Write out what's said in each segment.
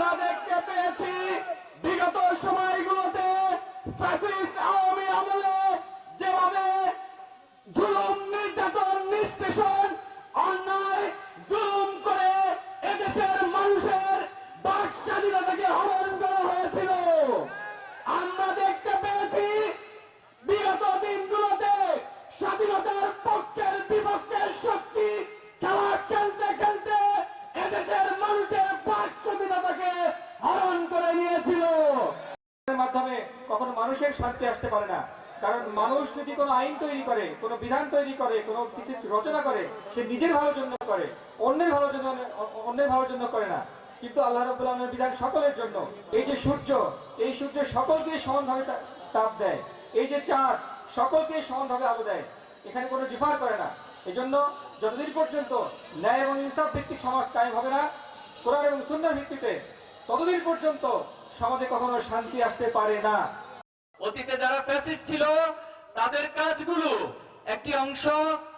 আমরা দেখতে পেয়েছি। বিগত সময়গুলোতে আওয়ামী আমলে কখনো মানুষের শান্তি আসতে পারে না। কারণ মানুষ যদি কোনো আইন তৈরি করে, কোনো বিধান তৈরি করে, কোনো কিছু রচনা করে, সে নিজের ভালোর জন্য করে, অন্যের ভালোর জন্য, অন্যের ভালোর জন্য করে না। কিন্তু আল্লাহ রাব্বুল বিধান সকলের জন্য। এই যে সূর্য, এই সূর্য সকলকে সমানভাবে তাপ দেয়। এই যে চাঁদ, সকলকে সমানভাবে আলো দেয়। এখানে কোনো ডিফার করে না। এজন্য যতদিন পর্যন্ত ন্যায় এবং ইনসাফ ভিত্তিক সমাজ কায়েম হবে না, কোরআন এবং সুন্নার ভিত্তিতে ততদিন পর্যন্ত সমাজে কখনো শান্তি আসতে পারে না। অতীতে যারা ফ্যাসিস্ট ছিল, তাদের কাজগুলো একটি অংশ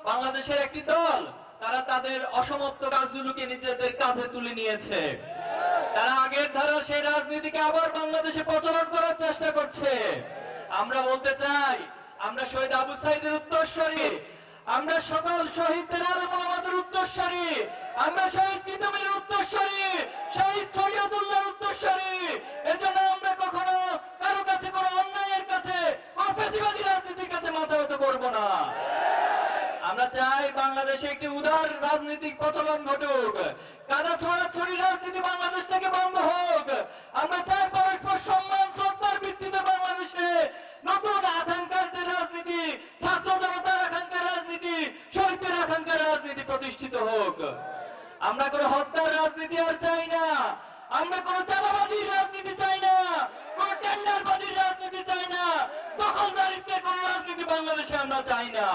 বাংলাদেশের একটি দল, তারা তাদের অসমাপ্ত কাজগুলোকে নিজেদের কাঁধে তুলে নিয়েছে। তারা আগের ধারার সেই রাজনীতিকে আবার বাংলাদেশে প্রচলন করার চেষ্টা করছে। আমরা বলতে চাই, আমরা শহীদ আবু সাইদের উত্তরস্বরী, আমরা সকল শহীদদের আরও আমাদের উত্তরস্বরী, আমরা শহীদ কিতাবের উত্তরস্বরী শহীদ সৈয়দুল্লাহ উত্তরস্বরী এজন্য আমরা কখনো কারও কাছে কোনো অন্যায়ের কাছে কোনো ফেসিবাদী কাছে করব না। আমরা চাই বাংলাদেশে একটি উদার রাজনৈতিক প্রচলন ঘটুক। কাদা ছড়াছড়ি রাজনীতি বাংলাদেশ থেকে বন্ধ হোক। আমরা চাই পরস্পর সম্মান, শ্রদ্ধার ভিত্তিতে বাংলাদেশে নতুন আকাঙ্ক্ষার রাজনীতি, ছাত্র জনতার আকাঙ্ক্ষার রাজনীতি শহীদের আকাঙ্ক্ষার রাজনীতি প্রতিষ্ঠিত হোক। আমরা কোনো হত্যার রাজনীতি আর চাই না। আমরা কোনো চাঁদাবাজির রাজনীতি চাই না কোনো টেন্ডারবাজির রাজনীতি চাই না দখলদারিত্বের কোনো রাজনীতি বাংলাদেশে আমরা চাই না।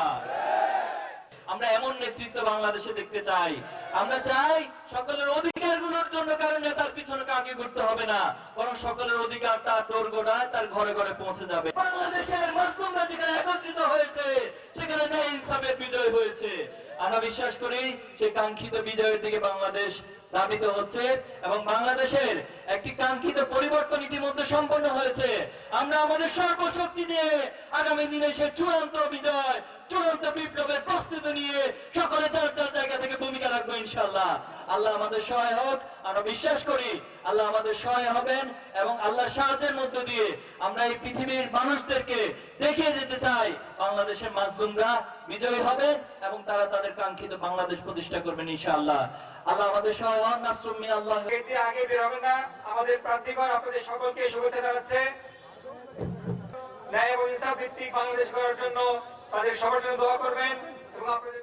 আমরা এমন নেতৃত্ব বাংলাদেশে দেখতে চাই। আমরা চাই সকলের অধিকারগুলোর জন্য কারণ নেতার পিছনে কাকে ঘুরতে হবে না। বরং সকলের অধিকার তার তোর গোড়ায়, তার ঘরে ঘরে পৌঁছে যাবে। বাংলাদেশের মুসলিমরা যেখানে একত্রিত হয়েছে, সেখানে ন্যায় ইনসাফের বিজয় হয়েছে। আমরা বিশ্বাস করি সেই কাঙ্ক্ষিত বিজয়ের দিকে বাংলাদেশ ধাবিত হচ্ছে এবং বাংলাদেশের একটি কাঙ্ক্ষিত পরিবর্তন ইতিমধ্যে সম্পন্ন হয়েছে। আমরা আমাদের সর্বশক্তি দিয়ে আগামী দিনে সে চূড়ান্ত বিজয়, চূড়ান্ত বিপ্লবের প্রস্তুতি নিয়ে সকলে যার যার জায়গা থেকে ভূমিকা রাখব ইনশাল্লাহ আল্লাহ আমাদের সহায় হোক, আমরা বিশ্বাস করি আল্লাহ আমাদের সহায় হবেন এবং আল্লাহর সাহায্যের মধ্য দিয়ে আমরা এই পৃথিবীর মানুষদেরকে দেখিয়ে যেতে চাই। বাংলাদেশের মাজলুমরা বিজয়ী হবেন এবং তারা তাদের কাঙ্ক্ষিত বাংলাদেশ প্রতিষ্ঠা করবেন ইনশাআল্লাহ। আল্লাহ আমাদের সহায় হন নাসরুম মিন আল্লাহ। এতে আগে বের হবে না, আমাদের প্রার্থীগণ, আপনাদের সকলকে শুভেচ্ছা জানাচ্ছে। ন্যায় এবং ইনসাফ ভিত্তিক বাংলাদেশ করার জন্য তাদের সবার জন্য দোয়া করবেন এবং আপনাদের